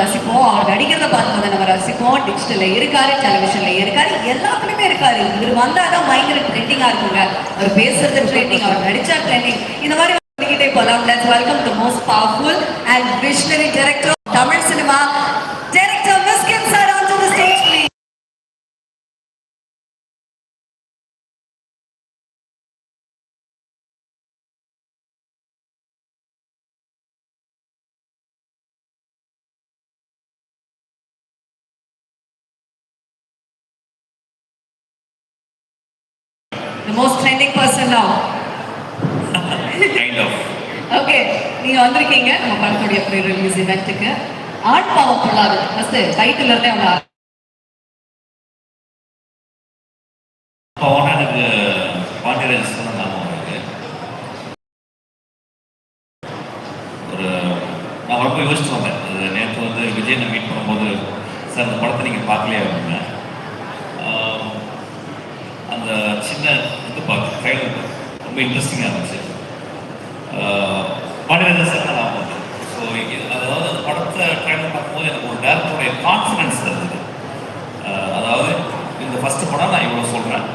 ரசிப்போம். அவர் நடிக்கிறத பார்க்கும்போது நம்ம ரசிப்போம். டிஜிட்டல்ல இருக்காரு டெலிவிஷன்ல இருக்காரு எல்லாத்துலயுமே இருக்காரு. இவர் வந்தாதான் பயங்கர ட்ரெண்டிங்கா இருக்குங்க. அவர் பேசுறது ட்ரெண்டிங் அவர் நடிச்சா ட்ரெண்டிங் இந்த மாதிரி சொல்லிக்கிட்டே போலாம் let's welcome to most powerful and visionary director Tamil cinema. Of okay நீங்க வந்திருக்கீங்க. நம்ம படத்துடைய ப்ரீ ரிலீஸ் இவெண்ட்டுக்கு ஆண் பாவம் பொல்லாது. ஃபர்ஸ்ட் டைட்டில் இருந்தே அவங்க எனக்கு பாண்டியராஜ் சொன்ன ஞாபகம் இருக்கு ஒரு நான் ரொம்ப யோசிச்சு வந்தேன். நேற்று வந்து விஜய் மீட் பண்ணும்போது சார் அந்த படத்தை நீங்கள் பார்க்கலையா அப்படின்னா. அந்த சின்ன இது பார்த்து ட்ரைலர் ரொம்ப இன்ட்ரெஸ்டிங்காக இருந்துச்சு. ஆஹ், சார் நான் வந்து ஸோ அதாவது அந்த படத்தை ட்ரைலர் பார்க்கும்போது எனக்கு ஒரு டேரக்டருடைய கான்ஃபிடன்ஸ் இருந்தது. அதாவது இந்த ஃபஸ்ட்டு படம் நான் இவ்வளோ சொல்கிறேன்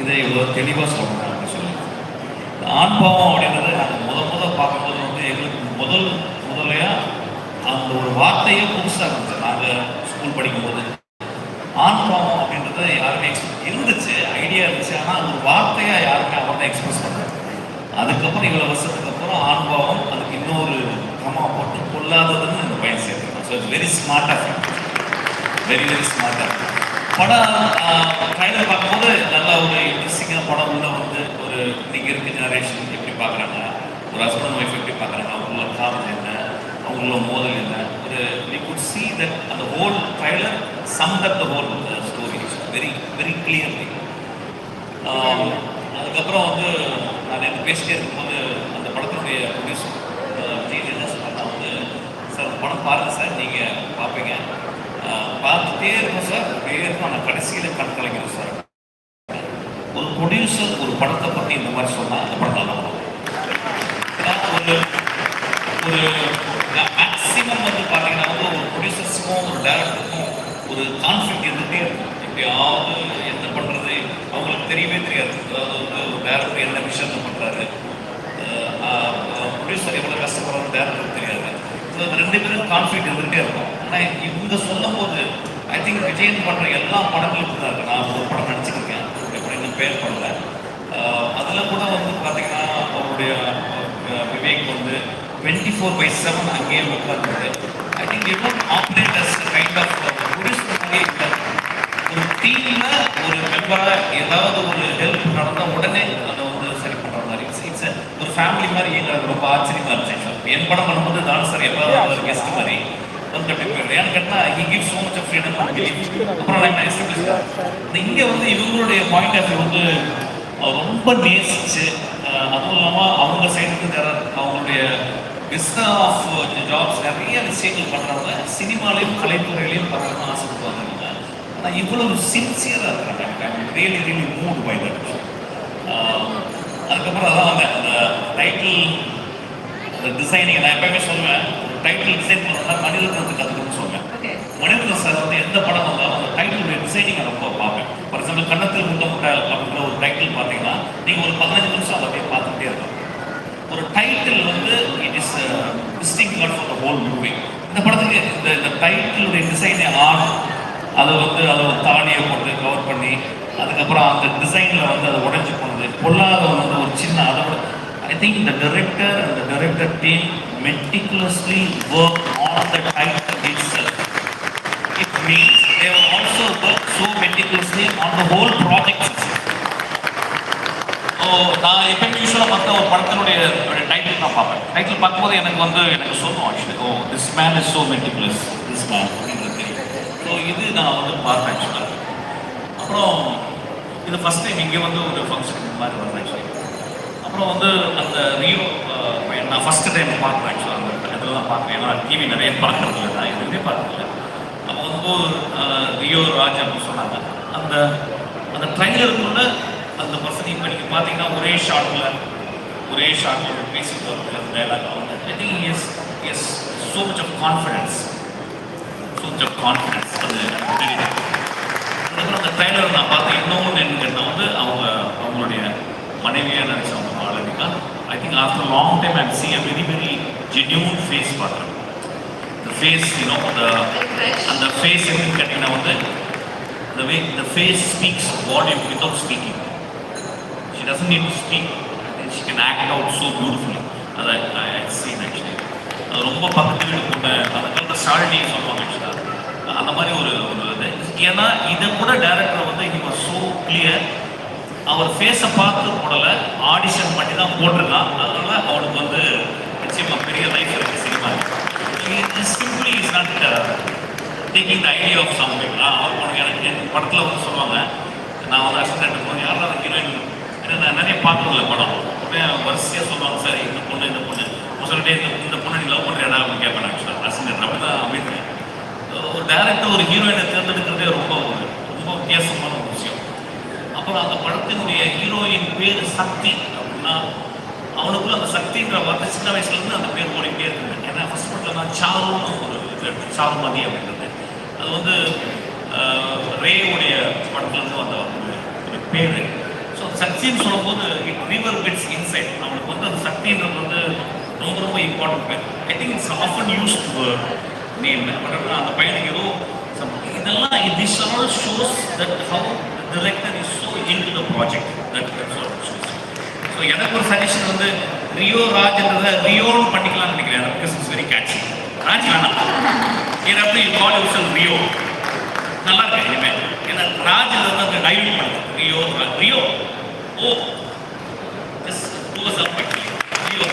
இதை இவ்வளோ தெளிவாக சொல்கிறேன் அப்படின்னு சொல்லி. இந்த பாவம் அப்படின்றது நாங்கள் முத முதல் பார்க்கும்போது வந்து எங்களுக்கு முதல் முதலையாக அந்த ஒரு வார்த்தையே புதுசாக இருந்துச்சு நாங்கள் ஸ்கூல் படிக்கும்போது ஆண் பாவம் அப்படின்றது யாருமே எக்ஸ்பிரஸ் இருந்துச்சு ஐடியா இருந்துச்சு ஆனால் அது ஒரு வார்த்தையாக யாருமே அவர்தான் எக்ஸ்பிரஸ் பண்ணாங்க அதுக்கப்புறம் இவ்வளோ வருஷத்துக்கு அப்புறம் ஆண் பாவம் அதுக்கு இன்னொரு கமா போட்டு கொள்ளாததுன்னு இந்த பையன் சேர்த்துக்கணும் ஸோ இட்ஸ் வெரி ஸ்மார்ட்டாக வெரி வெரி ஸ்மார்ட்டாக படம் ட்ரைலர் பார்க்கும்போது நல்லா ஒரு இன்ட்ரெஸ்டிங்காக படம் உள்ள வந்து ஒரு இன்னைக்கு இருக்க ஜெனரேஷன் எப்படி பார்க்குறாங்க? ஒரு ஹஸ்பண்ட் ஒய்ஃப் எப்படி பார்க்குறாங்க? அவங்களோட காரணம் என்ன? அவங்களோட மோதல் என்ன? ஒரு வி குட் see தட் அந்த whole trailer summed up the whole story very very clearly அதுக்கப்புறம் வந்து நான் எனக்கு பேசிட்டே இருக்கும்போது அந்த படத்தினுடைய ப்ரொடியூசர் uh, விஜய் என்ன சொன்னாங்க வந்து சார் அந்த படம் பாருங்கள் சார் நீங்கள் பார்ப்பீங்க. Uh, பார்த்துட்டே இருக்கும் சார். அப்படியே இருக்கும். ஆனால் கடைசியில் கண் கலைக்கிறோம் சார். ஒரு ப்ரொடியூசர் ஒரு படத்தை பற்றி இந்த மாதிரி சொன்னால் அந்த படத்தை தான் ஒரு ஒரு மேக்ஸிமம் வந்து பார்த்தீங்கன்னா வந்து ஒரு ப்ரொடியூசர்ஸுக்கும் ஒரு டேரக்டருக்கும் ஒரு கான்ஃப்ளிக் இருந்துகிட்டே இருக்கும். எப்படியாவது என்ன பண்ணுறது அவங்களுக்கு தெரியவே தெரியாது. அதாவது வந்து டேரக்டர் என்ன விஷயம் பண்ணுறாரு ப்ரொடியூசர் எவ்வளோ கஷ்டப்படுறது டேரக்டருக்கு தெரியாது. ஸோ அந்த ரெண்டு பேரும் கான்ஃப்ளிக் இருந்துகிட்டே இருக்கும். ஆனால் இவங்க சொல்லும் போது ஐ திங்க் விஜயன் பண்ணுற எல்லா படங்களும் தான் இருக்குது நான் ஒரு படம் நடிச்சிருக்கேன். எப்படி இன்னும் பேர் பண்ணல. அதில் கூட வந்து பார்த்தீங்கன்னா அவருடைய விவேக் வந்து டுவெண்ட்டி ஃபோர் பை செவன் அங்கேயே உட்கார்ந்தது ஐ திங்க் எவ்வளோ ஆப்ரேட்டர்ஸ் கைண்ட் ஆஃப் இல்லை ஒரு டீம்ல ஒரு மெம்பரா ஏதாவது ஒரு ஹெல்ப் நடந்தா உடனே அதை வந்து சரி பண்ற மாதிரி. இட்ஸ் ஒரு ஃபேமிலி மாதிரி எங்களுக்கு ரொம்ப ஆச்சரியமா இருந்துச்சு என் படம் பண்ணும்போது தான் சார் ஒரு கெஸ்ட் மாதிரி. இங்க வந்து இவங்களுடைய பாயிண்ட் ஆஃப் வியூ வந்து ரொம்ப நேசிச்சு அதுவும் இல்லாமல் அவங்க சைடுக்கு அவங்களுடைய பிஸ்னஸ் ஆஃப் ஜாப்ஸ் நிறைய விஷயங்கள் பண்ணுறவங்க சினிமாலையும் கலைத்துறையிலையும் பண்ணணும்னு ஆசைப்படுவாங்க. ஆனால் இவ்வளவு சின்சியராக இருக்கிறாங்க really really mood by that அதுக்கப்புறம் அதான் அந்த டைட்டில் அந்த டிசைனிங் நான் எப்பவுமே சொல்லுவேன். ஒரு டைட்டில் டிசைன் பண்ணுறதா மனிதர்களுக்கு கற்றுக்கணும்னு சொல்லுவேன். மனிதர்கள் சார் வந்து எந்த படம் வந்தாலும் அந்த டைட்டிலுடைய டிசைனிங் ரொம்ப பார்ப்பேன். ஃபார் எக்ஸாம்பிள் கன்னத்தில் முட்டமுட்டை அப்படின்ற ஒரு டைட்டில் பார்த்தீங்கன்னா நீங்கள் ஒரு பதினஞ்சு நிமிஷம் அதை அப்படியே பார்த்துட்டே இருக்கும் ஒரு டைட்டில் வந்து it is distinct card for the whole movie இந்த படத்துக்கு இந்த இந்த டைட்டிலுடைய டிசைனை ஆன் அதை வந்து அதை ஒரு தாடியை போட்டு கவர் பண்ணி அதுக்கப்புறம் அந்த டிசைனில் வந்து அதை உடைஞ்சு போனது. பொல்லாதவன் வந்து ஒரு சின்ன அதோட ஐ திங்க் இந்த டைரக்டர் அந்த director team meticulously work on the title it itself. It means also have also worked on the on the so நான் எப்பயுமே யூஸ்வலாக பார்த்த ஒரு படத்தினுடைய டைட்டில் நான் பார்ப்பேன். டைட்டில் பார்க்கும்போது எனக்கு வந்து எனக்கு சொல்லும் actually oh this man is so meticulous this man அப்படின்றது தெரியும். ஸோ இது நான் வந்து பார்த்தேன் ஆக்சுவலாக அப்புறம் இது ஃபஸ்ட் டைம் இங்கே வந்து ஒரு ஃபங்க்ஷன் இந்த மாதிரி வரேன் ஆக்சுவலி அப்புறம் வந்து அந்த ரியோ நான் ஃபஸ்ட்டு டைம் பார்க்குறேன் ஆக்சுவலாக அந்த இதில் தான் பார்க்குறேன் ஏன்னா டிவி நிறைய பார்க்கறதில்ல நான் எதுவுமே பார்க்கல. அப்போ வந்து ரியோ ராஜ் அப்படின்னு சொன்னாங்க. அந்த அந்த ட்ரைலருக்குள்ள அந்த பர்சன் இப்போ நீங்கள் பார்த்தீங்கன்னா ஒரே ஷாட்டில் ஒரே ஷாட்டில் பேசிட்டு வருது டைலாக் அவங்க I think yes yes so much of confidence கொஞ்சம் கான்ஃபிடன்ஸ் அது எனக்கு தெரியுது. அதுக்கப்புறம் அந்த ட்ரைலர் நான் பார்த்தேன். இன்னொன்று என்ன கேட்டால் வந்து அவங்க அவங்களுடைய மனைவியாக நினச்ச அவங்க Malavika I think after long time I'm see a very very genuine face பார்க்குறேன். இந்த ஃபேஸ் யூனோ அந்த அந்த ஃபேஸ் எப்படின்னு கேட்டிங்கன்னா வந்து the way the face speaks volume without speaking. She doesn't need to speak. And she can act out so beautifully. அது I, I seen actually. அது ரொம்ப பக்கத்து வீடு பொண்ணு அந்த காலத்தில் சால்னி சொல்லுவாங்க ஆக்சுவலாக அந்த மாதிரி ஒரு ஒரு இது ஏன்னா இதை கூட டேரக்டர் வந்து இங்கே ஒரு so clear. அவர் ஃபேஸை பார்த்து போடல ஆடிஷன் பண்ணி தான் போட்டிருக்கான் அதனால அவனுக்கு வந்து நிச்சயமா பெரிய லைஃப் இருக்கு cinema. Simply is not taking the idea of something அவர் உனக்கு எனக்கு படத்தில் வந்து சொல்லுவாங்க. நான் வந்து அசிஸ்டன்ட் போனேன். யாரும் ஹீரோயின் ஏன்னா நான் நிறைய பார்க்கல படம் உடனே வரிசையாக சொல்லுவாங்க சார் இந்த பொண்ணு இந்த பொண்ணு. அப்ப சொல்லிட்டே இந்த இந்த பொண்ணு நீ லவ் பண்ணுறியாடா அப்படின்னு கேட்பேன் ஆக்சுவலாக அசிஸ்டன்ட் அப்படி தான் அமைக்கிறேன் ஒரு டேரக்டர் ஒரு ஹீரோயினை தேர்ந்தெடுக்கிறதே ரொம்ப ஒரு ரொம்ப வித்தியாசமான ஒரு விஷயம். அப்புறம் அந்த படத்தினுடைய ஹீரோயின் பேர் சக்தி அப்படின்னா அவனுக்குள்ள அந்த சக்தின்ற வார்த்தை சின்ன வயசுலேருந்து அந்த பேர் ஓடிட்டே இருக்குது ஏன்னா ஃபர்ஸ்ட் படத்தில் நான் சாருன்னு ஒரு இது சாருமதி அப்படின்றது. அது வந்து ரேயுடைய ரேவுடைய படத்துலேருந்து வந்த ஒரு பேர். ஸோ சக்தின்னு சொல்லும்போது இட் ரிவர் பிட்ஸ் இன்சைட் அவனுக்கு வந்து அந்த சக்தின்றது வந்து ரொம்ப ரொம்ப இம்பார்ட்டன்ட் பேர் I think it's often use name but அந்த பையனுக்கு ஏதோ இதெல்லாம் this all shows that how director is so in to the project that shows so எனக்கு ஒரு சஜஷன் வந்து ரியோ ராஜ்ன்றத ரியோன்னு பண்ணிக்கலாம்னு நினைக்கிறேன். Because it's very catchy Raj வேணாம் ஏன்னா யூ கால் யூஸ் ரியோ நல்லா இருக்கு இனிமேல் ஏன்னா ராஜ் வந்து அந்த டைவ் பண்ணுது Rio Rio. Oh just goes up Rio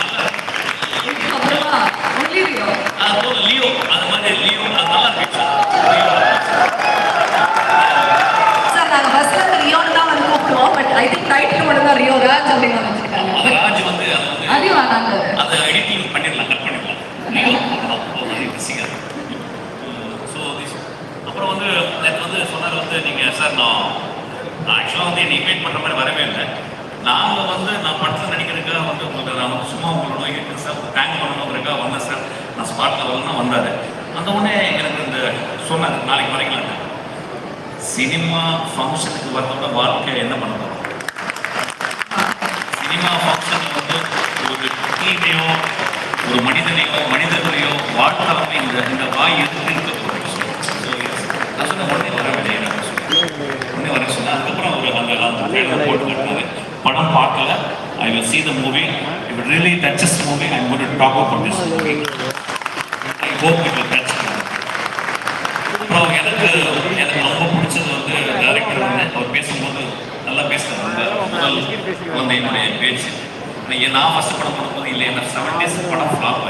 only Rio. அது போல லியோ அது மாதிரி லியோ அது நல்லா இருக்கு. சார் நாங்க பஸ்ல இருந்து ரியோன்னு தான் வந்து கூப்பிடுவோம் பட் ஐ திங்க் டைட்டில் மட்டும் தான் ரியோ ராஜ் அப்படின்னு வச்சிருக்காங்க அது ராஜ் வந்து அது வந்து அது வேணாங்க அதை எடிட்டிங் பண்ணிடலாம் கட் பண்ணிடலாம் லியோ ஸோ அப்புறம் வந்து எனக்கு வந்து சொன்னார் வந்து நீங்கள் சார் நான் ஆக்சுவலாக வந்து என்னை இன்வைட் பண்ணுற மாதிரி வரவே இல்லை நாங்கள் வந்து நான் படத்தில் நடிக்கிறதுக்காக வந்து உங்களுக்கு நான் வந்து சும்மா உங்களோட இருக்கு சார் தேங்க் பண்ணணுங்கிறதுக்காக வந்தேன் சார் நான் ஸ்பாட்டில் வரலாம் வந்தார். அந்த உடனே எனக்கு இந்த சொன்னார் நாளைக்கு வரீங்களான்னு. சினிமா ஃபங்க்ஷனுக்கு வரதோட வாழ்க்கை என்ன பண்ண போகிறோம் சினிமா ஃபங்க்ஷனில் வந்து ஒரு டீமையோ ஒரு மனிதனையோ மனிதர்களையோ வாழ்த்தாம இந்த இந்த வாய் எதுக்கு இருக்க நான் சொன்ன உடனே வர வேண்டிய உடனே வர சொன்னேன். அதுக்கப்புறம் ஒரு அந்த அந்த போட்டு கட்டினது படம் பார்க்கல. I will see the movie it really touches movie I movie. I'm going பண்ணி movie இப்போ hope அப்புறம் எனக்கு எனக்கு ரொம்ப பிடிச்சது வந்து டேரக்டர் வந்து அவர் பேசும்போது நல்லா பேசுறாரு. ரொம்ப முதல் குழந்தையினுடைய பேச்சு. நான் ஃபஸ்ட் படம் பண்ணும்போது இல்லை என்ன செவன் டேஸ் படம் ஃப்ளாப்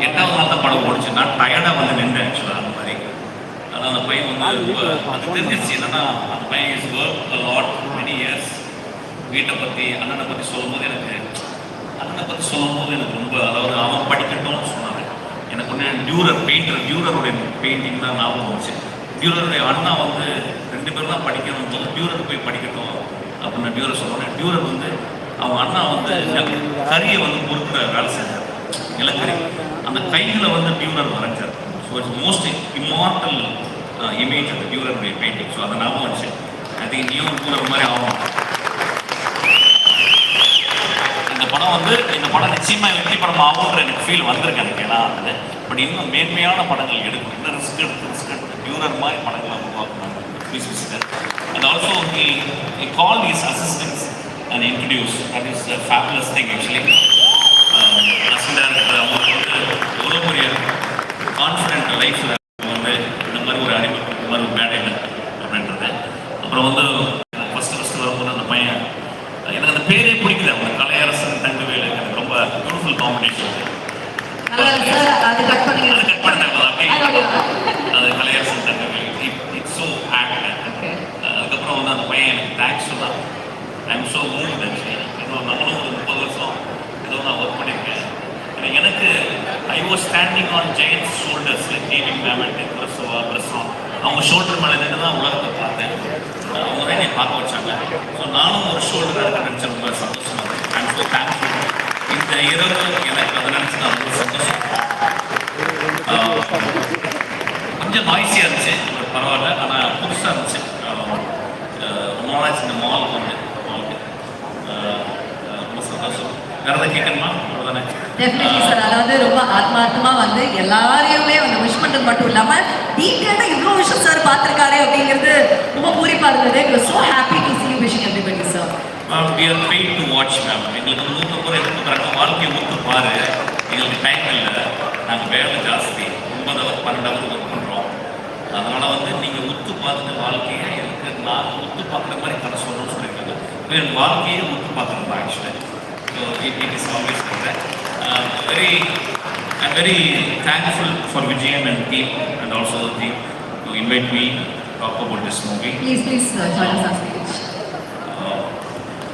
எட்டாவது நாள் தான் படம் ஓடிச்சு. நான் டயர்டாக வந்து நின்றேன் ஆக்சுவலாக அந்த மாதிரி. ஆனால் அந்த பையன் வந்து ரொம்ப- அது தெரிஞ்சிருச்சு என்னன்னா அந்த பையன் is work lot many years வீட்டை பற்றி அண்ணனை பற்றி சொல்லும்போது எனக்கு அண்ணனை பற்றி சொல்லும்போது எனக்கு ரொம்ப அதாவது அவன் படிக்கட்டும்னு சொன்னாங்க எனக்கு ஒன்று டியூரர் பெயிண்டர் டியூரருடைய பெயிண்டிங் தான் ஞாபகம் வந்துச்சு. டியூரருடைய அண்ணா வந்து ரெண்டு பேரும் தான் படிக்கணும். போது டியூரர் போய் படிக்கட்டும் அப்படின்னு டியூரர் சொன்னோன்னே டியூரர் வந்து அவன் அண்ணா வந்து கரியை வந்து பொறுக்கிற வேலை செஞ்சார் நிலக்கரி அந்த கையில் வந்து Durer வரைஞ்சார். So it's most immortal image அந்த டியூரருடைய பெயிண்டிங் ஸோ அதை ஞாபகம் வந்துச்சு. ஐ திங்க் நியூ டியூரர் மாதிரி ஆகும் இந்த படம் வந்து இந்த படம் நிச்சயமா வெற்றி படம் ஆகுன்ற எனக்கு ஃபீல் வந்திருக்கு எனக்கு ஏன்னா அது பட் இன்னும் மேன்மையான படங்கள் எடுக்கும். இன்னும் ரிஸ்க் எடுத்து ரிஸ்க் எடுத்து டியூனர் மாதிரி படங்களை உருவாக்கணும் please visitor and also he he call his assistance and introduce that is fabulous thing actually assistant அவங்களுக்கு வந்து எவ்வளோ பெரிய கான்ஃபிடென்ட் லைஃப்பில் வந்து இந்த மாதிரி ஒரு அறிமுகம் இந்த மாதிரி ஒரு மேடையில் அப்படின்றது அப்புறம் வந்து ஃபஸ்ட்டு ஃபஸ்ட்டு வரும்போது அந்த பையன் எனக்கு அந்த பேரே பிடிக்கல அவங்க கலையரசன் தங்கவேலு எனக்கு ரொம்ப பியூட்டிஃபுல் காம்பினேஷன் நல்லா இருக்கு சார் அது கட் அது பண்ணிக்கலாம் கட் பண்ணேன் அப்படியே அதோட அது Kalaiyarasan Thangavelu it's so act okay அதுக்கப்புறம் வந்து அந்த பையன் எனக்கு தேங்க்ஸ் சொன்னான் I am so move actually இன்னும் நம்மளும் ஒரு முப்பது வருஷம் ஏதோ நான் ஒர்க் பண்ணியிருக்கேன் ஏன்னா எனக்கு I was standing on giants shoulders like கேவிங் மேமன் பிரசவா பிரசவம் அவங்க ஷோல்டர் மேலே நின்று தான் உலகத்தை பார்த்தேன் அவங்க தான் என்னை பார்க்க வச்சாங்க ஸோ நானும் ஒரு ஷோல்டர் இருக்க நினச்ச ரொம்ப சந்தோஷமாக இருக்கு ஐம் ஸோ தேங்க்ஃபுல் இந்த இரவு எனக்கு அதை நினச்சி நான் ரொம்ப சந்தோஷம் ஆஹ், கொஞ்சம் நாய்ஸியாக இருந்துச்சு பரவாயில்ல ஆனால் புதுசாக இருந்துச்சு அஹ், அஹ், ரொம்ப நாளாச்சு இந்த மாலுக்கு வந்து மாலுக்கு ரொம்ப சந்தோஷம் வேறு எதாவது கேட்கணுமா அவ்வளோதானே டெஃபினெட்லி சார் அதாவது ரொம்ப ஆத்மார்த்தமா வந்து எல்லாரையுமே வந்து விஷ் பண்றது மட்டும் இல்லாம டீட்டெயிலாக இவ்வளோ விஷயம் சார் பார்த்திருக்காரு அப்படிங்கிறது ரொம்ப பூரிப்பா இருந்தது. So so happy to see you wishing everybody sir we are paid to watch ma'am எங்களுக்கு நூற்றம்பது எடுத்துக்கிறாங்க வாழ்க்கையை ஊற்று பாரு. எங்களுக்கு டைம் இல்லை. நாங்கள் வேலை ஜாஸ்தி. ஒன்பது ஹவர் பன்னெண்டு ஹவர் ஒர்க் பண்ணுறோம் அதனால் வந்து நீங்கள் உத்து பார்த்துட்டு வாழ்க்கையை எனக்கு நான் உத்து பார்க்குற மாதிரி கதை சொல்லணும்னு சொல்லியிருக்காங்க. என் வாழ்க்கையை உத்து பார்க்குறது தான் actually so it it is always very I'm very thankful for Vijayan and team and also team to invite me talk about this movie please please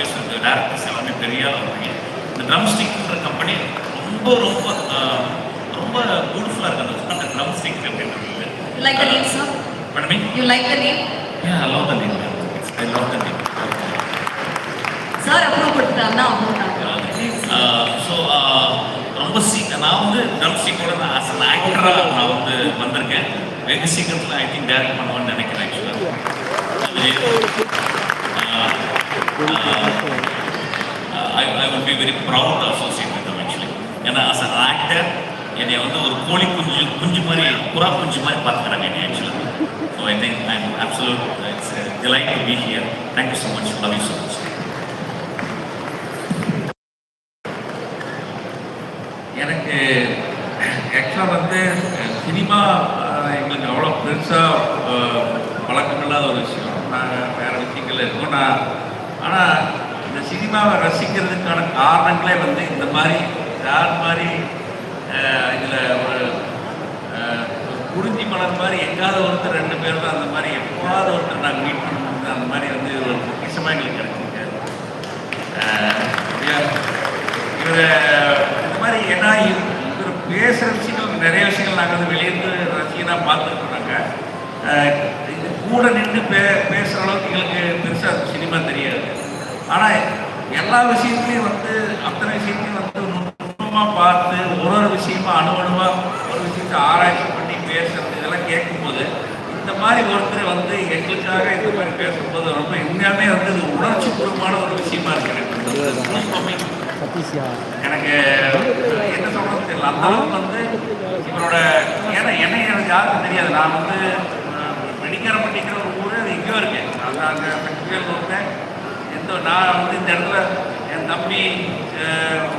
producer directors எல்லாமே பெரிய ஆள் இருப்பீங்க இந்த ட்ரம் ஸ்டிக்ன்ற கம்பெனி ரொம்ப ரொம்ப ரொம்ப பியூட்டிஃபுல்லாக இருக்குது அந்த ட்ரம் ஸ்டிக் அப்படின்றது. The name, sir? மேடமே the name. I love the name. Sir approve கொடுத்துட்டாருன்னா approve so ரொம்ப சீக்கிரம் நான் வந்து ட்ரம் ஸ்டிக்கோட நான் ஆஸ் அன் ஆக்டராக நான் வந்து வந்திருக்கேன். வெகு சீக்கிரத்தில் ஐ திங்க் டேரக்ட் பண்ணுவேன்னு நினைக்கிறேன் ஆக்சுவலாக I I will be very proud associate with actually ஏன்னா ஆஸ் அன் ஆக்டர் என்னை வந்து ஒரு கோழி குஞ்சு குஞ்சு மாதிரி புறா குஞ்சு மாதிரி பார்த்துக்கிறாங்க என்னை ஆக்சுவலாக so I think I am absolute it's delight to be here thank you so much love you so much எனக்கு ஆக்சுவலாக வந்து சினிமா எங்களுக்கு அவ்வளோ பெருசாக பழக்கம் இல்லாத ஒரு விஷயம். நாங்கள் வேறு விஷயங்கள் இருக்கோம். நான் ஆனால் இந்த சினிமாவை ரசிக்கிறதுக்கான காரணங்களே வந்து இந்த மாதிரி யார் மாதிரி இதில் ஒரு குறிஞ்சி மலர் மாதிரி எங்காவது ஒருத்தர் ரெண்டு பேர் தான் அந்த மாதிரி எப்போவாவது ஒருத்தர் நாங்கள் மீட் பண்ணும்போது அந்த மாதிரி வந்து ஒரு பொக்கிஷமாக எங்களுக்கு கிடைச்சிருக்காரு இவர் இந்த மாதிரி ஏன்னா இவர் பேசுகிற விஷயங்கள் நிறைய விஷயங்கள் நாங்கள் வந்து வெளியிருந்து ரசிகனாக பார்த்துருக்கோம் கூட நின்று பே பேசுகிற அளவுக்கு எங்களுக்கு பெருசாக சினிமா தெரியாது. ஆனால் எல்லா விஷயத்துலையும் வந்து அத்தனை விஷயத்தையும் வந்து நுட்பமாக பார்த்து ஒரு ஒரு விஷயமா அணுவணுவாக ஒரு விஷயத்தை ஆராய்ச்சி பண்ணி பேசுறது இதெல்லாம் கேட்கும்போது இந்த மாதிரி ஒருத்தர் வந்து எங்களுக்காக இந்த மாதிரி பேசும்போது ரொம்ப உண்மையாலுமே வந்து இது உணர்ச்சி பூர்வமான ஒரு விஷயமா இருக்கு எனக்கு. என்ன சொல்றது தெரியல. அந்த அளவுக்கு வந்து இவரோட ஏன்னா என்னை எனக்கு யாருக்கும் தெரியாது. நான் வந்து வெடிக்காரப்பட்டிக்கிற ஒரு ஊர் அது எங்கேயோ இருக்கேன் அது அங்கே ஃபெஸ்டிவல் வந்தேன் எந்த நான் வந்து இந்த இடத்துல என் தம்பி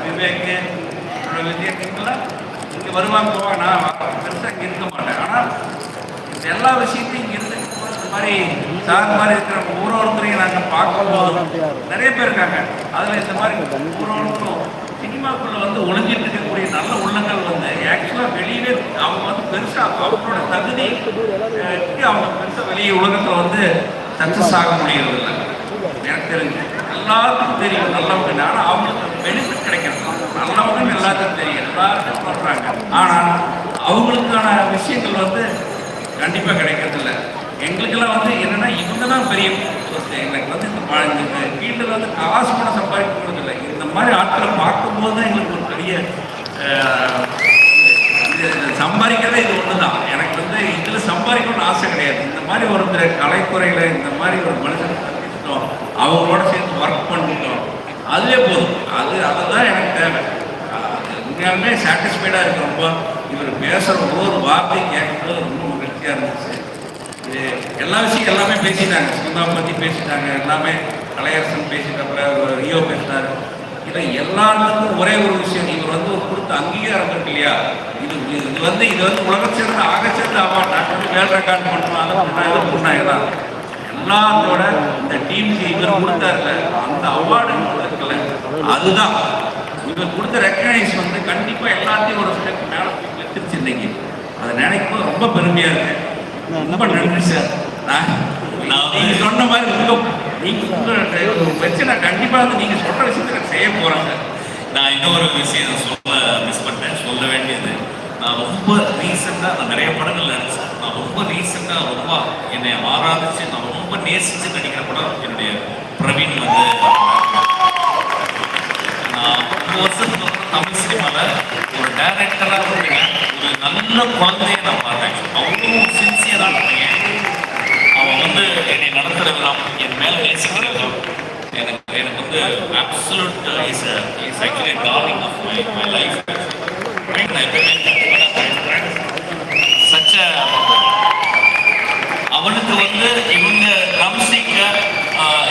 விவேக்கு விவேக் என்னோட விஜயத்துக்கெல்லாம் இங்கே வருவாங்க போவாங்க நான் பெருசாக இங்கே இருக்க மாட்டேன். ஆனால் இந்த எல்லா விஷயத்தையும் இங்கே இருந்து இந்த மாதிரி சார் மாதிரி இருக்கிற ஒரு ஒருத்தரையும் நாங்கள் பார்க்கும்போது நிறைய பேர் இருக்காங்க. அதில் இந்த மாதிரி ஒரு ஒருத்தரும் சினிமாக்குள்ள வந்து ஒளிஞ்சு நல்ல உள்ளங்கள் வந்து. ஆக்சுவலாக வெளியவே அவங்க வந்து பெருசாக அவங்களோட தகுதி அவங்க பெருசாக வெளியே உலகத்தில் வந்து சக்ஸஸ் ஆக முடியறது இல்லை எனக்கு தெரிஞ்சு. எல்லாருக்கும் தெரியும். நல்லவங்க. ஆனால் அவங்களுக்கு பெனிஃபிட் கிடைக்கிறது நல்லவங்க எல்லாத்துக்கும் தெரியும். எல்லாருக்கும் பண்ணுறாங்க ஆனால் அவங்களுக்கான விஷயங்கள் வந்து கண்டிப்பாக கிடைக்கிறதில்ல. எங்களுக்கெல்லாம் வந்து என்னென்னா இவங்க தான் பெரிய சொத்து. எங்களுக்கு வந்து இந்த ப- வீட்டில் வந்து காசு பணம் சம்பாதிக்க இல்லை இந்த மாதிரி ஆட்களை பார்க்கும்போது தான் எங்களுக்கு ஒரு பெரிய சம்பாதிக்கிறதே இது ஒன்று தான் எனக்கு வந்து இதில் சம்பாதிக்கணும்னு ஆசை கிடையாது. இந்த மாதிரி ஒருத்தர் கலைத்துறையில் இந்த மாதிரி ஒரு மனுஷன் சந்திச்சிட்டோம் அவங்களோட சேர்ந்து ஒர்க் பண்ணிட்டோம். அதுவே போதும். அது அதுதான் எனக்கு தேவை. அது உண்மையாலுமே சாட்டிஸ்ஃபைடாக இருக்கு ரொம்ப. இவர் பேசுகிற ஒவ்வொரு வார்த்தை கேட்கும்போது ரொம்ப மகிழ்ச்சியாக இருந்துச்சு. இது எல்லா விஷயம் எல்லாமே பேசிட்டாங்க. சுந்தா பற்றி பேசிட்டாங்க. எல்லாமே கலையரசன் பேசிட்டப்ப ரியோ பேசினார். ஏன்னா எல்லாத்துக்கும் ஒரே ஒரு விஷயம். இவர் வந்து ஒரு கொடுத்த அங்கீகாரம் இருக்கு இல்லையா? இது இது வந்து இது வந்து உலக உலகச்சிறந்த ஆகச்சிறந்த அவார்ட் நான் வந்து வேல் ரெக்கார்ட் பண்ணுறோம். அதை எல்லாத்தோட இந்த டீமுக்கு இவர் கொடுத்தாருல அந்த அவார்டு இருக்குல்ல அதுதான். இவர் கொடுத்த ரெக்கக்னைஸ் வந்து கண்டிப்பா எல்லாத்தையும் ஒரு ஸ்டெப் மேல வச்சிருச்சு இன்னைக்கு. அதை நினைக்கும் ரொம்ப பெருமையா இருக்கு. ரொம்ப நன்றி சார் நான் சொன்ன மாதிரி இருக்கும் நீங்க உங்க வச்சு நான் கண்டிப்பாக வந்து நீங்கள் சொல்கிற விஷயத்தை நான் செய்ய போறேன் நான் இன்னொரு விஷயம் சொல்ல மிஸ் பண்ணிட்டேன் சொல்ல வேண்டியது நான் ரொம்ப ரீசெண்டாக நான் நிறைய படங்கள் நடிச்சேன் நான் ரொம்ப ரீசெண்டாக ரொம்ப என்னை ஆராதிச்சு நான் ரொம்ப நேசிச்சு நடிக்கிற படம் என்னுடைய பிரவீன் வந்து நான் ரொம்ப வருஷத்துக்கு அப்புறம் தமிழ் சினிமாவில் ஒரு டைரக்டராக ஒரு நல்ல குழந்தைய நான் பார்த்தேன். அவ்வளோ சின்சியரான பையன் வந்து என்னை நடத்துகிற விதம் என் மேலே நேசிக்கிற விதம் எனக்கு எனக்கு வந்து absolute is is actually darling of my my life சச்ச அவனுக்கு வந்து இவங்க ரம்சிக்க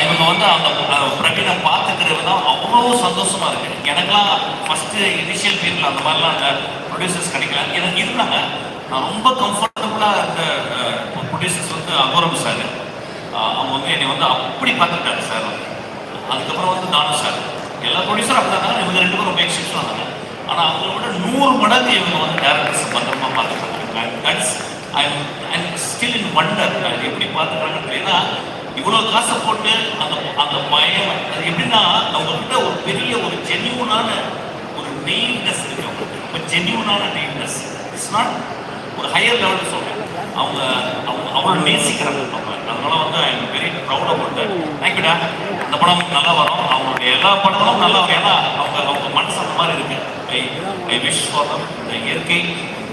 இவங்க வந்து அந்த அஹ், பிரவீனை பார்த்துக்கிற விதம் அவ்வளோ சந்தோஷமா இருக்கு. எனக்கெல்லாம் ஃபர்ஸ்ட் இனிஷியல் பீரியட்ல அந்த மாதிரிலாம் அந்த ப்ரொடியூசர்ஸ் கிடைக்கல. எனக்கு இருந்தாங்க. நான் ரொம்ப கம்ஃபர்டபுளாக இருந்த ப்ரொடியூசர்ஸ் வந்து அகோரம் சார். அவங்க வந்து என்னை வந்து அப்படி பார்த்துட்டாரு சார். அதுக்கப்புறம் வந்து தானு சார். எல்லா ப்ரொடியூசரும் அப்படி தான் இவங்க ரெண்டு பேரும் ரொம்ப எக்ஸ்பிரஷன் வந்தாங்க ஆனால் அவங்கள விட நூறு மடங்கு இவங்க வந்து டேரக்டர்ஸ் பத்திரமா பார்த்துட்டாங்க that's I and still in wonder எப்படி பார்த்துக்கிறாங்கன்னு தெரியல. இவ்வளோ காசை போட்டு அந்த அந்த பயம் அது எப்படின்னா அவங்ககிட்ட ஒரு பெரிய ஒரு ஜென்யூனான ஒரு நெய்னஸ் இருக்கு. அவங்களுக்கு இப்போ ஜென்யூனான நெய்னஸ் இட்ஸ் நாட் ஒரு ஹையர் லெவல்னு சொல்கிறேன் அவங்க அவங்க அவ்வளோ நேசிக்கிறாங்க அவங்க அதனால வந்து I am very proud about தேங்க்யூடா இந்த படம் நல்லா வரும். அவங்களுடைய எல்லா படங்களும் நல்லா வரும். ஏன்னா அவங்க அவங்க மனசு அந்த மாதிரி இருக்கு. ஐ ஐ விஷ் ஃபார் இந்த இயற்கை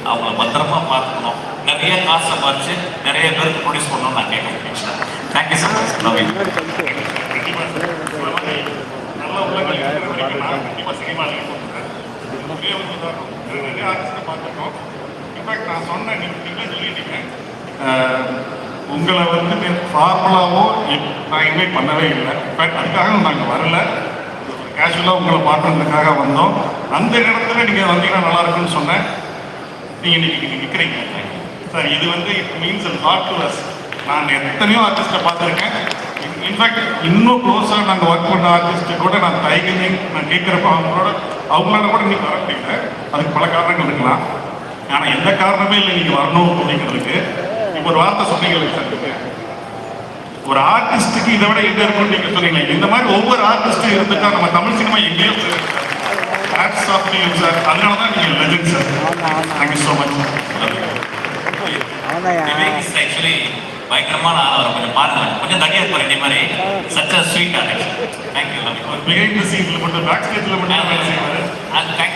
அவங்கள பத்திரமா பார்த்துக்கணும். நிறைய காசு சம்பாரிச்சு நிறைய பேருக்கு ப்ரொடியூஸ் பண்ணணும்னு நான் கேட்குறேன். Thank you sir much love you நல்ல உள்ளங்கள் கண்டிப்பாக ஒரு நிறைய பார்த்துருக்கோம் இன்ஃபேக்ட் நான் சொன்னேன் நீங்கள் சொல்லிட்டீங்க. உங்களை வந்து ஃபார்முலாவோ நான் இன்வைட் பண்ணவே இல்லை. இன்ஃபேக்ட் அதுக்காக நாங்கள் வரல. கேஷுவலாக உங்களை பார்க்கறதுக்காக வந்தோம். அந்த இடத்துல நீங்கள் வந்தீங்கன்னா நல்லா இருக்குன்னு சொன்னேன். நீங்கள் இன்னைக்கு நிற்கிறீங்க சார் இது வந்து it means lot to us நான் எத்தனையோ ஆர்டிஸ்ட்டை பார்த்துருக்கேன். இன்ஃபேக்ட் இன்னும் க்ளோஸாக நாங்கள் ஒர்க் பண்ண ஆர்டிஸ்ட்டு கூட நான் தைகனி நான் கேட்குறப்ப அவங்களோட அவங்களால கூட நீங்கள் வர முடியல. அதுக்கு பல காரணங்கள் இருக்கலாம். ஆனால் எந்த காரணமே இல்லை நீங்கள் வரணும் அப்படிங்கிறதுக்கு. இப்போ ஒரு வார்த்தை சொன்னீங்க சார் ஒரு ஆர்டிஸ்ட்டுக்கு இதை விட எங்க இருக்கும்னு நீங்க சொன்னீங்க இந்த மாதிரி ஒவ்வொரு ஆர்டிஸ்டும் இருந்துட்டா நம்ம தமிழ் சினிமா எங்கேயோ ஹேட்ஸ் ஆஃப் யூ சார் அதனால தான் நீங்கள் legend sir thank you so much actually பயங்கரமான ஆள் கொஞ்சம் பாருங்க. கொஞ்சம் தனியாக இருப்பார் இதே மாதிரி. Such a sweet artist thank you behind the சீன்ல மட்டும் பேக் ஸ்டேஜ்ல மட்டும் வேலை செய்வாரு. And thank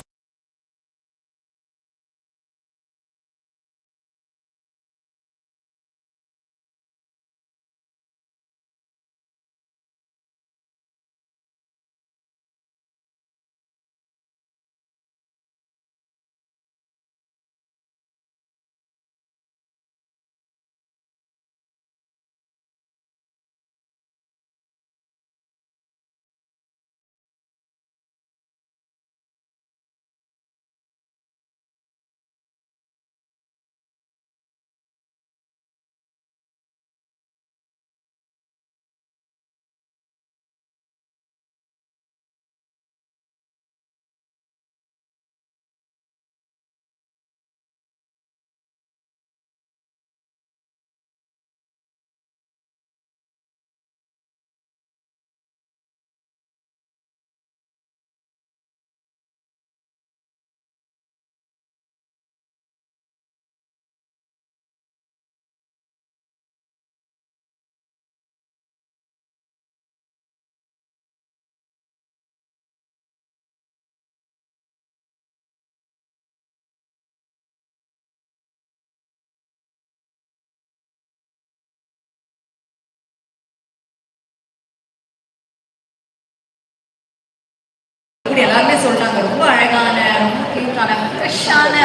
ஃப்ரெஷ்ஷான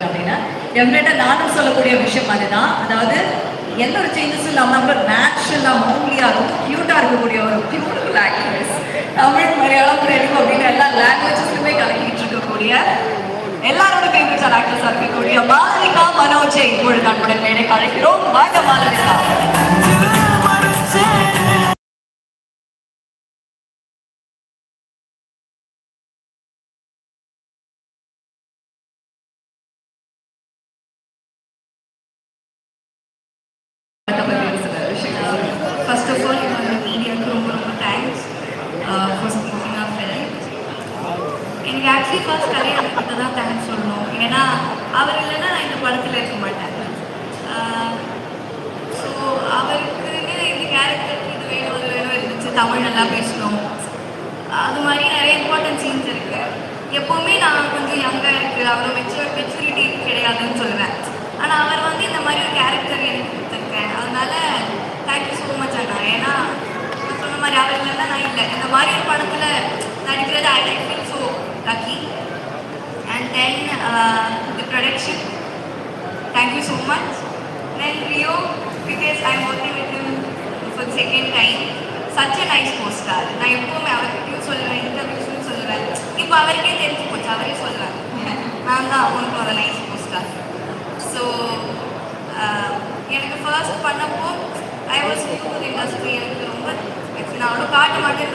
அப்படின்னா டெஃபினட்டாக நானும் சொல்லக்கூடிய விஷயம் அதுதான். அதாவது எந்த ஒரு சேஞ்சஸும் இல்லாமல் ரொம்ப நேச்சுரலாக மோம்லியாக இருக்கும் க்யூட்டாக இருக்கக்கூடிய ஒரு பியூட்டிஃபுல் ஆக்ட்ரஸ் தமிழ் மலையாளம் தெலுங்கு அப்படின்னு எல்லா லாங்குவேஜஸ்லுமே கலக்கிட்டு இருக்கக்கூடிய எல்லாரோட ஃபேவரட் ஆக்டர்ஸாக இருக்கக்கூடிய மாலவிகா மனோஜை இப்பொழுது நான் உடனே அழைக்கிறோம். வாங்க மாலவிகா தமிழ் நல்லா பேசணும். அது மாதிரி நிறைய இம்பார்ட்டன்ட் சீன்ஸ் இருக்கு. எப்போவுமே நான் கொஞ்சம் யங்காக இருக்குது அவ்வளோ மெச்சூர் மெச்சூரிட்டி கிடையாதுன்னு சொல்லுவேன். ஆனால் அவர் வந்து இந்த மாதிரி ஒரு கேரக்டர் எனக்கு கொடுத்துருக்கேன். அதனால தேங்க்யூ ஸோ மச் அண்ணா. ஏன்னா நான் சொன்ன மாதிரி அவர் இல்லைன்னா நான் இல்லை. இந்த மாதிரி ஒரு படத்தில் நடிக்கிறது I like feel so lucky and then the production thank you so much then Rio because I am working with him for second time such a nice costar நான் எப்போவுமே அவர்கிட்டயும் சொல்லுவேன் இன்டர்வியூஸும் சொல்லுவேன். இப்போ அவருக்கே தெரிஞ்சு போச்சு அவரே சொல்லுவேன் நான் தான் அவனுக்கு ஒரு நைஸ் போஸ்டார் ஸோ எனக்கு ஃபர்ஸ்ட் பண்ணப்போ ஐ வாஸ் நியூ இண்டஸ்ட்ரி எனக்கு ரொம்ப நான் அவ்வளோ காட்ட மாட்டேன்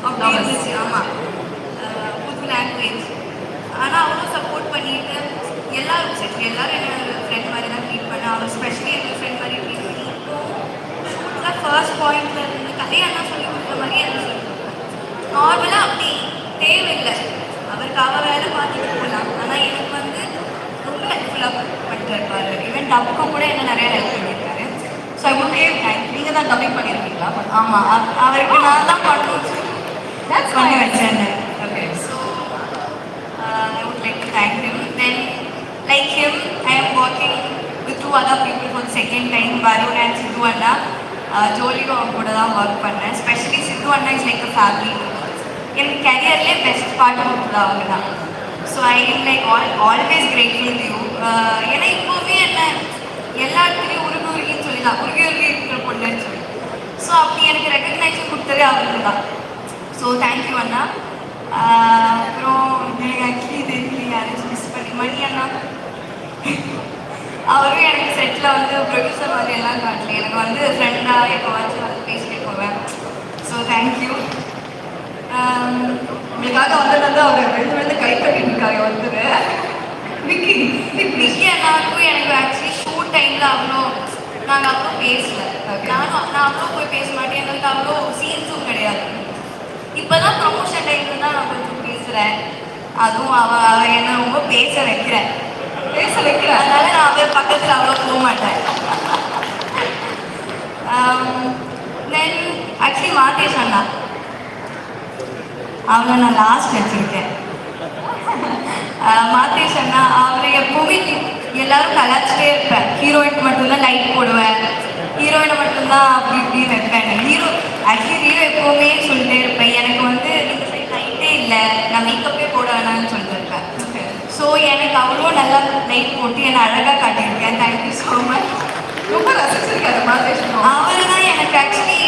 அப்படி இருந்துச்சு. ஆமாம் புது லாங்குவேஜ் ஆனால் அவளும் சப்போர்ட் பண்ணிட்டு எல்லாரும் சரி எல்லாரும் என்ன ஃப்ரெண்ட் மாதிரி தான் ட்ரீட் பண்ண அவள் ஸ்பெஷலி எங்கள் ஃப்ரெண்ட் மாதிரி ட்ரீட் பண்ணி இப்போ ஃபர்ஸ்ட் பாயிண்ட்ல கதையெல்லாம் சொல்லி கொடுக்குற மாதிரியே எனக்கு சொல்லி நார்மலாக அப்படி தேவையில்லை. அவருக்கு அவ வேலை பார்த்துட்டு போகலாம். ஆனால் எனக்கு வந்து ரொம்ப ஹெல்ப்ஃபுல்லாக பண்ணிட்டு ஈவன் டப்புக்கும் கூட என்ன நிறைய ஹெல்ப் பண்ணியிருக்காரு so I would gave thank நீங்க தான் டப்பிங் பண்ணிருக்கீங்களா? ஆமாம் அவருக்கு நான் தான் பண்ணி That's பண்ணி. வச்சேன் uh, I would like to thank him. Then, like him, I am working with two other people for the second time, Varun and Sidhu Anna. Uh, ஜோலியும் அவங்க கூட தான் ஒர்க் பண்ணேன். ஸ்பெஷலி சித்து அண்ணா இஸ் லைக் அ ஃபேமிலி எனக்கு கரியர்லேயே best part of அவங்க தான் so I I'm like all always grateful you ஏன்னா இப்போவுமே என்ன எல்லா இடத்துலையும் உருகு உருகின்னு சொல்லி தான் உருகி உருகி இருக்கிற பொண்ணுன்னு சொல்லி. ஸோ அப்படி எனக்கு ரெக்கக்னைஸும் கொடுத்ததே அவங்க தான் ஸோ தேங்க்யூ அண்ணா. அப்புறம் எனக்கு ஆக்சுவலி தெரியல யாரையும் மிஸ் பண்ணி மணி அண்ணா. அவரும் எனக்கு செட்டில் வந்து ப்ரொடியூசர் மாதிரி எல்லாம் காட்டல. எனக்கு வந்து ஃப்ரெண்டாக எப்போவாச்சும் வந்து பேசிட்டு போவேன். ஸோ தேங்க்யூ உங்களுக்காக வந்தது அவர் விழுந்து விழுந்து கை கட்டிட்டு இருக்காரு வந்துரு விக்கி விக்கி அண்ணாவுக்கும் எனக்கு ஆக்சுவலி ஷூட் டைமில் அவ்வளோ நாங்கள் அவ்வளோ பேசல. நானும் நான் அவ்வளோ போய் பேச மாட்டேன். எங்களுக்கு அவ்வளோ சீன்ஸும் கிடையாது. இப்போதான் ப்ரொமோஷன் டைமில் தான் நான் கொஞ்சம் பேசுகிறேன் அதுவும் அவ அவ என்ன ரொம்ப பேச வைக்கிறேன். பேச வைக்கிறேன் அதனால நான் வந்து பக்கத்தில் அவ்வளோ போக மாட்டேன் தென் ஆக்சுவலி மாதேஷ் அண்ணா அவங்க நான் லாஸ்ட் வச்சுருக்கேன். Uh, மாதேஷ் அண்ணா அவரை எப்பவுமே எல்லாரும் கலாச்சிட்டே இருப்பேன். ஹீரோயின் மட்டும்தான் லைட் போடுவேன். ஹீரோயினை மட்டும்தான் அப்படி இப்படின்னு இருப்பேன் ஹீரோ ஆக்சுவலி ஹீரோ எப்பவுமே சொல்லிட்டே இருப்பேன். எனக்கு வந்து இந்த சைட் லைட்டே இல்லை. நான் மேக்கப்பே போட வேணாம்னு சொல்லிட்டு இருப்பேன் ஸோ எனக்கு அவ்வளோ நல்லா லைட் போட்டு என்னை அழகாக காட்டியிருக்கேன். தேங்க்யூ ஸோ மச் ரொம்ப ரசிச்சிருக்காரு மாதேஷன் அவர் தான் எனக்கு ஆக்சுவலி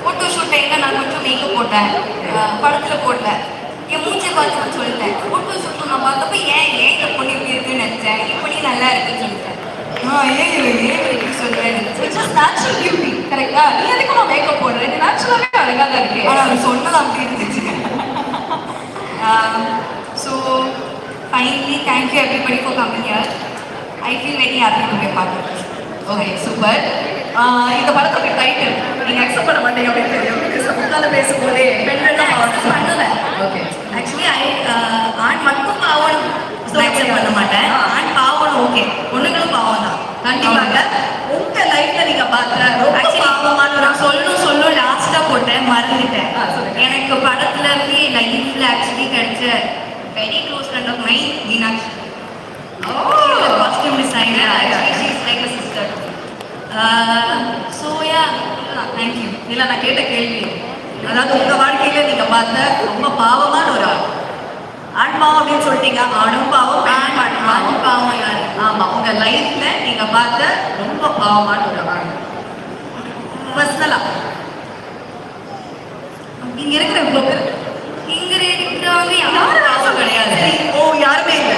ஃபோட்டோ ஷூட் டைமில் நான் கொஞ்சம் மேக்கப் போட்டேன். படத்தில் போடல. என் மூச்சை பார்த்து நான் சொல்லிட்டேன். ஃபோட்டோ ஷூட் நான் பார்த்தப்ப ஏன் ஏன் இந்த பொண்ணு இப்படி இருக்குன்னு நினச்சேன்? இப்படி நல்லா இருக்குன்னு சொல்லிட்டேன். ஏன் ஏன் சொல்கிறேன் which is natural beauty. கரெக்டா நீ எதுக்கு நான் மேக்கப் போடுறேன் நீ நேச்சுரலாவே அழகா தான் இருக்கு. ஆனால் அவர் சொன்னது அப்படி இருந்துச்சு. So finally thank you everybody for coming year I feel very happy to be part of okay super இந்த படத்தோட டைட்டில் நீங்க அக்செப்ட் பண்ண மாட்டீங்க அப்படின்னு தெரியும். பிகாஸ் முன்னால பேசும்போதே பெண்கள் ஓகே ஆக்சுவலி ஐ ஆண் மட்டும் பாவம். அக்செப்ட் பண்ண மாட்டேன். ஆண் பாவம் ஓகே பொண்ணுங்களும் பாவம் தான். கண்டிப்பாக உங்க லைஃப்ல நீங்க ரொம்ப ஆக்சுவலி பாவமான நான் சொல்லணும் சொல்லும் லாஸ்ட்டாக போட்டேன் மறந்துட்டேன். எனக்கு படத்துல இருந்து லைஃப்ல ஆக்சுவலி கிடைச்ச very close friend of my Meenakshi costume designer actually she is like a sister so yeah thank you இல்ல நான் கேட்ட கேள்வி. அதாவது உங்க வாழ்க்கையில நீங்க பார்த்த ரொம்ப பாவமான ஒரு ஆள். ஆண் பாவம் அப்படின்னு சொல்லிட்டீங்க. ஆணும் பாவம் பெண் ஆண் பாவம். ஆமா உங்க லைஃப்ல நீங்க பார்த்த ரொம்ப பாவமான ஒரு ஆண் பர்சனலா இங்க இருக்கிற இவ்வளவு பேர் இருக்கிறவங்க யாரும் கிடையாது. ஓ யாருமே இல்ல?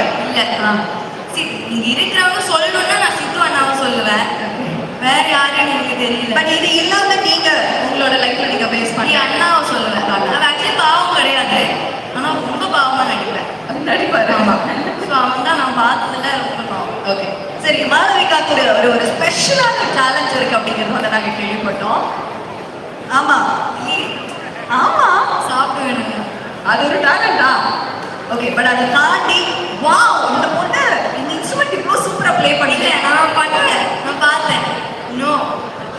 இங்க இருக்கிறவங்க சொல்லணும்னா நான் சித்து அண்ணாவை சொல்லுவேன். வேற யாருன்னு எனக்கு தெரியல. பட் இது இல்லாம நீங்க உங்களோட லைஃப்ல நீங்க பேஸ் பண்ணி அண்ணாவை சொல்லுவேன். அவன் ஆக்சுவலி பாவம் கிடையாது. ஆனா ரொம்ப பாவமா நடிப்பேன். நடிப்பாரு. ஆமா. ஸோ அவன் தான் நான் பார்த்ததுல ரொம்ப பாவம். ஓகே சரி மாளவிகாக்கு ஒரு ஒரு ஒரு ஸ்பெஷலான சேலஞ்ச் இருக்கு அப்படிங்கிறது வந்து கேள்விப்பட்டோம். ஆமா. ஆமா. சாப்பிட வேணுங்க. அது ஒரு டேலண்டா ஓகே பட் அதை தாண்டி வாவ் இந்த பொண்ணு இந்த இன்ஸ்ட்ருமெண்ட் இவ்வளோ சூப்பரா ப்ளே பண்ணிக்கல நான் பண்ணேன் நான் பார்த்தேன். நோ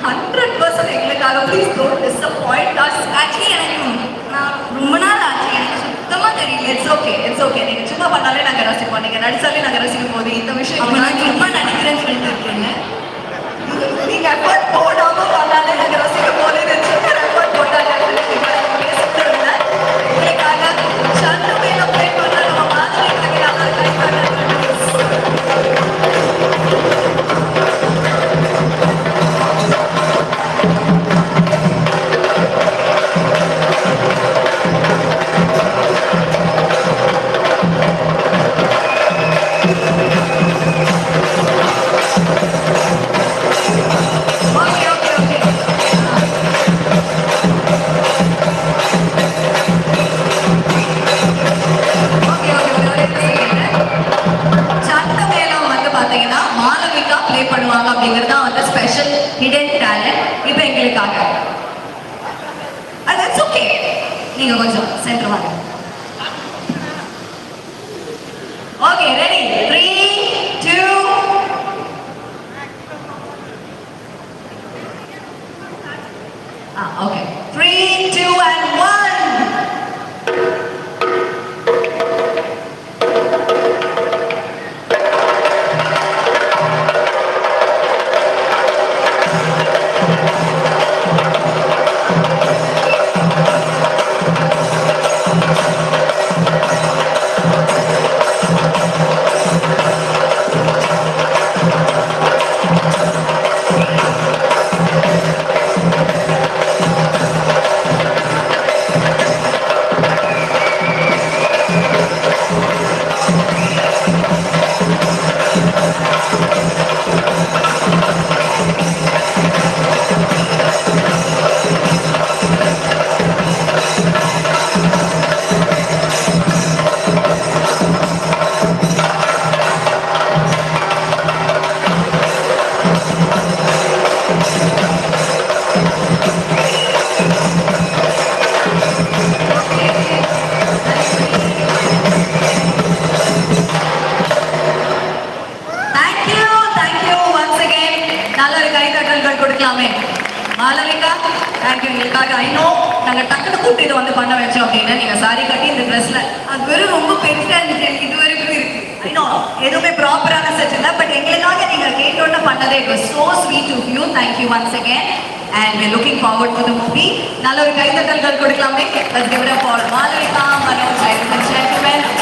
ஹண்ட்ரட் பர்சன்ட் எங்களுக்காக please don't disappoint us actually எனக்கு நான் ரொம்ப நாள் ஆச்சு. எனக்கு சுத்தமா தெரியல. இட்ஸ் ஓகே இட்ஸ் ஓகே நீங்க சும்மா பண்ணாலே நாங்க ரசிப்போம் நீங்க நடிச்சாலே நாங்க ரசிக்கும் போது இந்த விஷயம் நான் சும்மா நடிக்கிறேன்னு சொல்லிட்டு இருக்கேங்க நீங்க எஃபர்ட் போடாம பண்ணாலே நாங்க Ah, okay. Three. to the movie. நல்ல ஒரு கைதட்டல்கள் கொடுக்கலாமே Let's give it up for Malika, Manoj, ladies and gentlemen.